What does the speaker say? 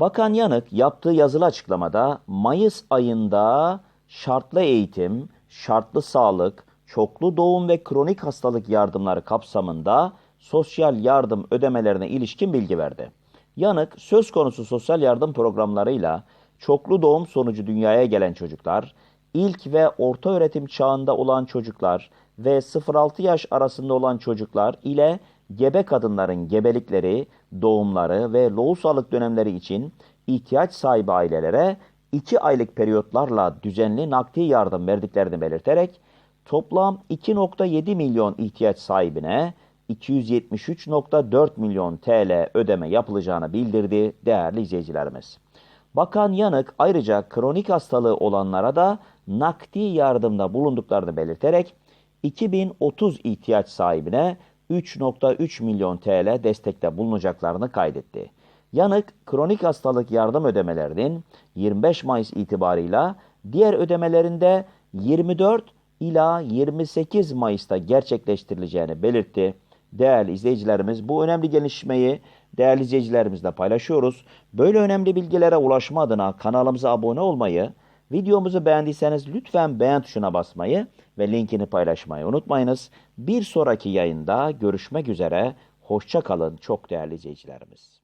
Bakan Yanık yaptığı yazılı açıklamada Mayıs ayında şartlı eğitim, şartlı sağlık, çoklu doğum ve kronik hastalık yardımları kapsamında sosyal yardım ödemelerine ilişkin bilgi verdi. Yanık söz konusu sosyal yardım programlarıyla çoklu doğum sonucu dünyaya gelen çocuklar, ilk ve orta öğretim çağında olan çocuklar ve 0-6 yaş arasında olan çocuklar ile gebe kadınların gebelikleri, doğumları ve lohusalık dönemleri için ihtiyaç sahibi ailelere 2 aylık periyotlarla düzenli nakdi yardım verdiklerini belirterek toplam 2.7 milyon ihtiyaç sahibine 273.4 milyon TL ödeme yapılacağını bildirdi değerli izleyicilerimiz. Bakan Yanık ayrıca kronik hastalığı olanlara da nakdi yardımda bulunduklarını belirterek 2030 ihtiyaç sahibine 3.3 milyon TL destekte bulunacaklarını kaydetti. Yanık kronik hastalık yardım ödemelerinin 25 Mayıs itibarıyla diğer ödemelerinde 24 ila 28 Mayıs'ta gerçekleştirileceğini belirtti. Değerli izleyicilerimiz bu önemli gelişmeyi değerli izleyicilerimizle paylaşıyoruz. Böyle önemli bilgilere ulaşma adına kanalımıza abone olmayı, videomuzu beğendiyseniz lütfen beğen tuşuna basmayı ve linkini paylaşmayı unutmayınız. Bir sonraki yayında görüşmek üzere. Hoşça kalın çok değerli izleyicilerimiz.